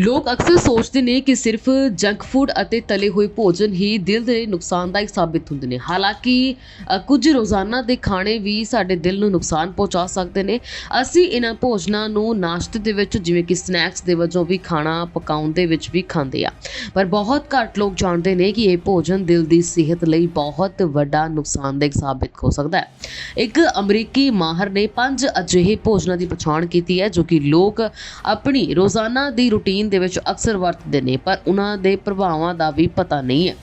ਲੋਕ ਅਕਸਰ ਸੋਚਦੇ ਨੇ ਕਿ ਸਿਰਫ ਜੰਕ ਫੂਡ ਅਤੇ ਤਲੇ ਹੋਏ ਭੋਜਨ ਹੀ ਦਿਲ ਦੇ ਲਈ ਨੁਕਸਾਨਦਾਇਕ ਸਾਬਿਤ ਹੁੰਦੇ ਨੇ। ਹਾਲਾਂਕਿ ਕੁਝ ਰੋਜ਼ਾਨਾ ਦੇ ਖਾਣੇ ਵੀ ਸਾਡੇ ਦਿਲ ਨੂੰ ਨੁਕਸਾਨ ਪਹੁੰਚਾ ਸਕਦੇ ਨੇ। ਅਸੀਂ ਇਹਨਾਂ ਭੋਜਨਾਂ ਨੂੰ ਨਾਸ਼ਤੇ ਦੇ ਵਿੱਚ, ਜਿਵੇਂ ਕਿ ਸਨੈਕਸ ਦੇ ਵਜੋਂ ਵੀ ਖਾਣਾ, ਪਕਾਉਣ ਦੇ ਵਿੱਚ ਵੀ ਖਾਂਦੇ ਆ। ਪਰ ਬਹੁਤ ਘੱਟ ਲੋਕ ਜਾਣਦੇ ਨੇ ਕਿ ਇਹ ਭੋਜਨ ਦਿਲ ਦੀ ਸਿਹਤ ਲਈ ਬਹੁਤ ਵੱਡਾ ਨੁਕਸਾਨਦਾਇਕ ਸਾਬਿਤ ਹੋ ਸਕਦਾ ਹੈ। ਇੱਕ ਅਮਰੀਕੀ ਮਾਹਰ ਨੇ ਪੰਜ ਅਜਿਹੇ ਭੋਜਨਾਂ ਦੀ ਪਛਾਣ ਕੀਤੀ ਹੈ, ਜੋ ਕਿ ਲੋਕ ਆਪਣੀ ਰੋਜ਼ਾਨਾ ਦੀ ਰੁਟੀਨ ਦੇ ਵਿੱਚ ਅਕਸਰ ਵਰਤਦੇ ਨੇ, ਪਰ ਉਹਨਾਂ ਦੇ ਪ੍ਰਭਾਵਾਂ ਦਾ ਵੀ ਪਤਾ ਨਹੀਂ ਹੈ।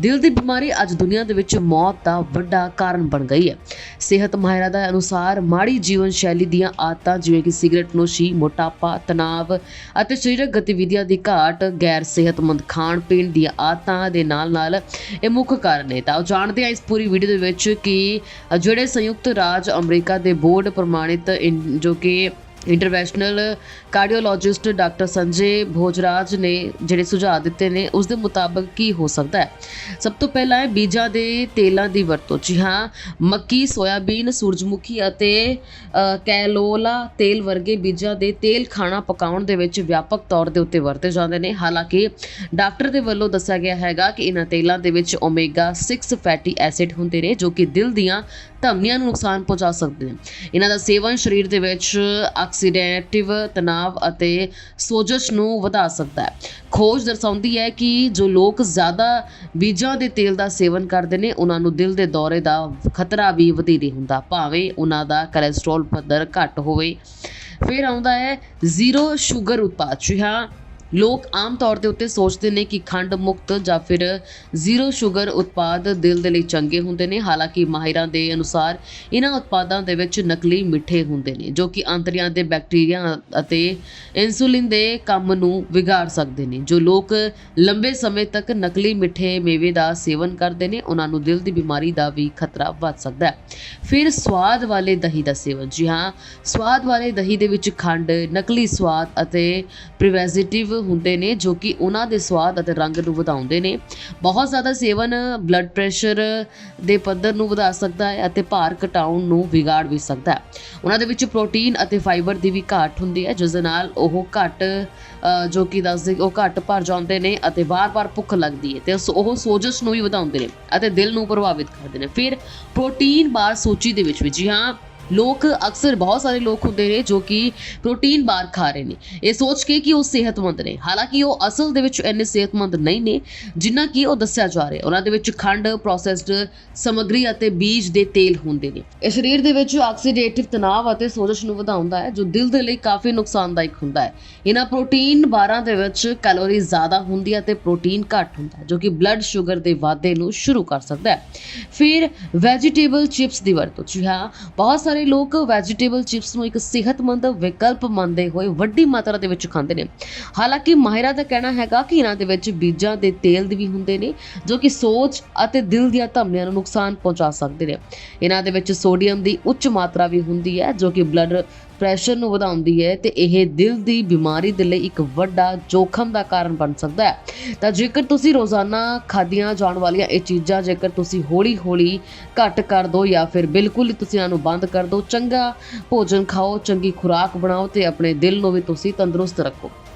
ਦਿਲ ਦੀ ਬਿਮਾਰੀ ਅੱਜ ਦੁਨੀਆ ਦੇ ਵਿੱਚ ਮੌਤ ਦਾ ਵੱਡਾ ਕਾਰਨ ਬਣ ਗਈ ਹੈ। ਸਿਹਤ ਮਾਹਿਰਾਂ ਦਾ ਅਨੁਸਾਰ ਮਾੜੀ ਜੀਵਨ ਸ਼ੈਲੀ ਦੀਆਂ ਆਦਤਾਂ ਜਿਵੇਂ ਕਿ ਸਿਗਰਟ ਨੋਸ਼ੀ, ਮੋਟਾਪਾ ਤਣਾਵ ਅਤੇ ਸਰੀਰਕ ਗਤੀਵਿਧੀਆਂ ਦੀ ਘਾਟ, ਗੈਰ ਸਿਹਤਮੰਦ ਖਾਣ ਪੀਣ ਦੀਆਂ ਆਦਤਾਂ ਦੇ ਨਾਲ ਨਾਲ ਇਹ ਮੁੱਖ ਕਾਰਨ ਨੇ। ਤਾਂ ਉਹ ਜਾਣਦੇ ਆ ਇਸ ਪੂਰੀ ਵੀਡੀਓ ਦੇ ਵਿੱਚ ਕਿ ਜਿਹੜੇ ਸੰਯੁਕਤ ਰਾਜ ਅਮਰੀਕਾ ਦੇ ਬੋਰਡ ਪ੍ਰਮਾਣਿਤ ਜੋ ਕਿ international cardiologist doctor Sanjay Bhojraj ਨੇ ਜਿਹੜੇ ਸੁਝਾਅ ਦਿੱਤੇ ਨੇ, ਉਸ ਦੇ ਮੁਤਾਬਕ ਕੀ ਹੋ ਸਕਦਾ ਹੈ? ਸਭ ਤੋਂ ਪਹਿਲਾਂ ਹੈ ਬੀਜਾਂ ਦੇ ਤੇਲਾਂ ਦੀ ਵਰਤੋਂ, ਜੀ ਹਾਂ, ਮੱਕੀ, ਸੋਇਆਬੀਨ, ਸੂਰਜਮੁਖੀ ਅਤੇ ਕੈਲੋਲਾ ਤੇਲ ਵਰਗੇ ਬੀਜਾਂ ਦੇ ਤੇਲ ਖਾਣਾ ਪਕਾਉਣ ਦੇ ਵਿੱਚ ਵਿਆਪਕ ਤੌਰ ਦੇ ਉੱਤੇ ਵਰਤੇ ਜਾਂਦੇ ਨੇ। ਹਾਲਾਂਕਿ ਡਾਕਟਰ ਦੇ ਵੱਲੋਂ ਦੱਸਿਆ ਗਿਆ ਹੈਗਾ ਕਿ ਇਹਨਾਂ ਤੇਲਾਂ ਦੇ ਵਿੱਚ ਓਮੇਗਾ 6 ਫੈਟੀ ਐਸਿਡ ਹੁੰਦੇ ਨੇ, ਜੋ ਕਿ ਦਿਲ ਦੀਆਂ ਧਮਨੀਆਂ ਨੂੰ ਨੁਕਸਾਨ ਪਹੁੰਚਾ ਸਕਦੇ ਨੇ ਇਹਨਾਂ ਦਾ ਸੇਵਨ ਸਰੀਰ ਦੇ ਵਿੱਚ ਆਕਸੀਡੇਟਿਵ ਤਣਾਅ ਅਤੇ ਸੋਜਸ਼ ਨੂੰ ਵਧਾ ਸਕਦਾ ਹੈ। ਖੋਜ ਦਰਸਾਉਂਦੀ ਹੈ ਕਿ ਜੋ ਲੋਕ ਜ਼ਿਆਦਾ ਬੀਜਾਂ ਦੇ ਤੇਲ ਦਾ ਸੇਵਨ ਕਰਦੇ ਨੇ, ਉਹਨਾਂ ਨੂੰ ਦਿਲ ਦੇ ਦੌਰੇ ਦਾ ਖਤਰਾ ਵੀ ਵਧੇਰੇ ਹੁੰਦਾ। ਭਾਵੇਂ ਉਹਨਾਂ ਦਾ ਕੋਲੇਸਟ੍ਰੋਲ ਪੱਧਰ ਘੱਟ ਹੋਵੇ। ਫਿਰ ਆਉਂਦਾ ਹੈ ਜ਼ੀਰੋ ਸ਼ੂਗਰ ਉਤਪਾਦ। ਜੀ ਹਾਂ ਲੋਕ ਆਮ ਤੌਰ ਦੇ ਉੱਤੇ ਸੋਚਦੇ ਨੇ ਕਿ ਖੰਡ ਮੁਕਤ ਜਾਂ ਫਿਰ ਜ਼ੀਰੋ ਸ਼ੂਗਰ ਉਤਪਾਦ ਦਿਲ ਦੇ ਲਈ ਚੰਗੇ ਹੁੰਦੇ ਨੇ। ਹਾਲਾਂਕਿ ਮਾਹਿਰਾਂ ਦੇ ਅਨੁਸਾਰ ਇਹਨਾਂ ਉਤਪਾਦਾਂ ਦੇ ਵਿੱਚ ਨਕਲੀ ਮਿੱਠੇ ਹੁੰਦੇ ਨੇ, ਜੋ ਕਿ ਆਂਤੜੀਆਂ ਦੇ ਬੈਕਟੀਰੀਆ ਅਤੇ ਇਨਸੂਲਿਨ ਦੇ ਕੰਮ ਨੂੰ ਵਿਗਾੜ ਸਕਦੇ ਨੇ। ਜੋ ਲੋਕ ਲੰਬੇ ਸਮੇਂ ਤੱਕ ਨਕਲੀ ਮਿੱਠੇ ਮੇਵੇ ਦਾ ਸੇਵਨ ਕਰਦੇ ਨੇ ਉਹਨਾਂ ਨੂੰ ਦਿਲ ਦੀ ਬਿਮਾਰੀ ਦਾ ਵੀ ਖਤਰਾ ਵੱਧ ਸਕਦਾ ਹੈ। ਫਿਰ ਸਵਾਦ ਵਾਲੇ ਦਹੀਂ ਦਾ ਸੇਵਨ। ਜੀ ਹਾਂ, ਸਵਾਦ ਵਾਲੇ ਦਹੀਂ ਦੇ ਵਿੱਚ ਖੰਡ, ਨਕਲੀ ਸਵਾਦ ਅਤੇ ਪ੍ਰੀਵੈਜੇਟਿਵ ਹੁੰਦੇ ਨੇ ਜੋ ਕਿ ਉਹਨਾਂ ਦੇ ਸਵਾਦ ਅਤੇ ਰੰਗ ਨੂੰ ਵਧਾਉਂਦੇ ਨੇ। ਬਹੁਤ ਜ਼ਿਆਦਾ ਸੇਵਨ ਬਲੱਡ ਪ੍ਰੈਸ਼ਰ ਦੇ ਪੱਧਰ ਨੂੰ ਵਧਾ ਸਕਦਾ ਹੈ ਅਤੇ ਭਾਰ ਘਟਾਉਣ ਨੂੰ ਵਿਗਾੜ ਵੀ ਸਕਦਾ ਹੈ। ਉਹਨਾਂ ਦੇ ਵਿੱਚ ਪ੍ਰੋਟੀਨ ਅਤੇ ਫਾਈਬਰ ਦੀ ਵੀ ਘਾਟ ਹੁੰਦੀ ਹੈ, ਜਿਸ ਦੇ ਨਾਲ ਉਹ ਘੱਟ ਜੋ ਕਿ ਦੱਸਦੇ ਉਹ ਘੱਟ ਭਰ ਜਾਂਦੇ ਨੇ ਅਤੇ ਵਾਰ-ਵਾਰ ਭੁੱਖ ਲੱਗਦੀ ਹੈ ਤੇ ਉਹ ਸੋਜਸ਼ ਨੂੰ ਵੀ ਵਧਾਉਂਦੇ ਨੇ ਅਤੇ ਦਿਲ ਨੂੰ ਪ੍ਰਭਾਵਿਤ ਕਰਦੇ ਨੇ। ਫਿਰ ਪ੍ਰੋਟੀਨ ਬਾਰ ਸੂਚੀ ਦੇ ਵਿੱਚ ਵੀ ਜੀ ਹਾਂ ਲੋਕ ਅਕਸਰ ਬਹੁਤ ਸਾਰੇ ਲੋਕ ਹੁੰਦੇ ਨੇ ਜੋ ਕਿ ਪ੍ਰੋਟੀਨ ਬਾਰ ਖਾ ਰਹੇ ਨੇ। ਇਹ ਸੋਚ ਕੇ ਕਿ ਉਹ ਸਿਹਤਮੰਦ ਨੇ। ਹਾਲਾਂਕਿ ਉਹ ਅਸਲ ਦੇ ਵਿੱਚ ਇੰਨੇ ਸਿਹਤਮੰਦ ਨਹੀਂ ਨੇ, ਜਿੰਨਾ ਕਿ ਉਹ ਦੱਸਿਆ ਜਾ ਰਿਹਾ ਉਹਨਾਂ ਦੇ ਵਿੱਚ ਖੰਡ ਪ੍ਰੋਸੈਸਡ ਸਮੱਗਰੀ ਅਤੇ ਬੀਜ ਦੇ ਤੇਲ ਹੁੰਦੇ ਨੇ। ਇਹ ਸਰੀਰ ਦੇ ਵਿੱਚ ਆਕਸੀਡੇਟਿਵ ਤਣਾਅ ਅਤੇ ਸੋਜਸ਼ ਨੂੰ ਵਧਾਉਂਦਾ ਹੈ, ਜੋ ਦਿਲ ਦੇ ਲਈ ਕਾਫੀ ਨੁਕਸਾਨਦਾਇਕ ਹੁੰਦਾ ਹੈ। ਇਹਨਾਂ ਪ੍ਰੋਟੀਨ ਬਾਰਾਂ ਦੇ ਵਿੱਚ ਕੈਲੋਰੀ ਜ਼ਿਆਦਾ ਹੁੰਦੀ ਹੈ ਤੇ ਪ੍ਰੋਟੀਨ ਘੱਟ ਹੁੰਦਾ ਹੈ, ਜੋ ਕਿ ਬਲੱਡ ਸ਼ੂਗਰ ਦੇ ਵਾਧੇ ਨੂੰ ਸ਼ੁਰੂ ਕਰ ਸਕਦਾ ਹੈ। ਫਿਰ ਵੈਜੀਟੇਬਲ ਚਿਪਸ ਦੀ ਵਰਤੋਂ। ਜੀ ਹਾਂ, ਬਹੁਤ ਸਾਰੇ ਲੋਕ ਵੈਜੀਟੇਬਲ ਚਿਪਸ ਨੂੰ ਇੱਕ ਸਿਹਤਮੰਦ ਵਿਕਲਪ ਮੰਨਦੇ ਹੋਏ ਵੱਡੀ ਮਾਤਰਾ ਦੇ ਵਿੱਚ ਖਾਂਦੇ ਨੇ। ਹਾਲਾਂਕਿ ਮਾਹਿਰਾਂ ਦਾ ਕਹਿਣਾ ਹੈਗਾ ਕਿ ਇਹਨਾਂ ਦੇ ਵਿੱਚ ਬੀਜਾਂ ਦੇ ਤੇਲ ਵੀ ਹੁੰਦੇ ਨੇ, ਜੋ ਕਿ ਸੋਚ ਅਤੇ ਦਿਲ ਦੀਆਂ ਧਮਨੀਆਂ ਨੂੰ ਨੁਕਸਾਨ ਪਹੁੰਚਾ ਸਕਦੇ ਨੇ। ਇਹਨਾਂ ਦੇ ਵਿੱਚ ਸੋਡੀਅਮ ਦੀ ਉੱਚ ਮਾਤਰਾ ਵੀ ਹੁੰਦੀ ਹੈ, ਜੋ ਕਿ ਬਲੱਡ ਪ੍ਰੈਸ਼ਰ ਨੂੰ ਵਧਾਉਂਦੀ ਹੈ ਤੇ ਇਹ ਦਿਲ ਦੀ ਬਿਮਾਰੀ ਦੇ ਲਈ ਇੱਕ ਵੱਡਾ ਜੋਖਮ ਦਾ ਕਾਰਨ ਬਣ ਸਕਦਾ ਹੈ। ਤਾਂ ਜੇਕਰ ਤੁਸੀਂ ਰੋਜ਼ਾਨਾ ਖਾਦੀਆਂ ਜਾਣ ਵਾਲੀਆਂ ਇਹ ਚੀਜ਼ਾਂ ਜੇਕਰ ਤੁਸੀਂ ਹੌਲੀ-ਹੌਲੀ ਘੱਟ ਕਰ ਦੋ ਜਾਂ ਫਿਰ ਬਿਲਕੁਲ ਹੀ ਤੁਸੀਂ ਇਹਨਾਂ ਨੂੰ ਬੰਦ ਕਰ ਦੋ, ਚੰਗਾ ਭੋਜਨ ਖਾਓ, ਚੰਗੀ ਖੁਰਾਕ ਬਣਾਓ ਤੇ ਆਪਣੇ ਦਿਲ ਨੂੰ ਵੀ ਤੁਸੀਂ ਤੰਦਰੁਸਤ ਰੱਖੋ।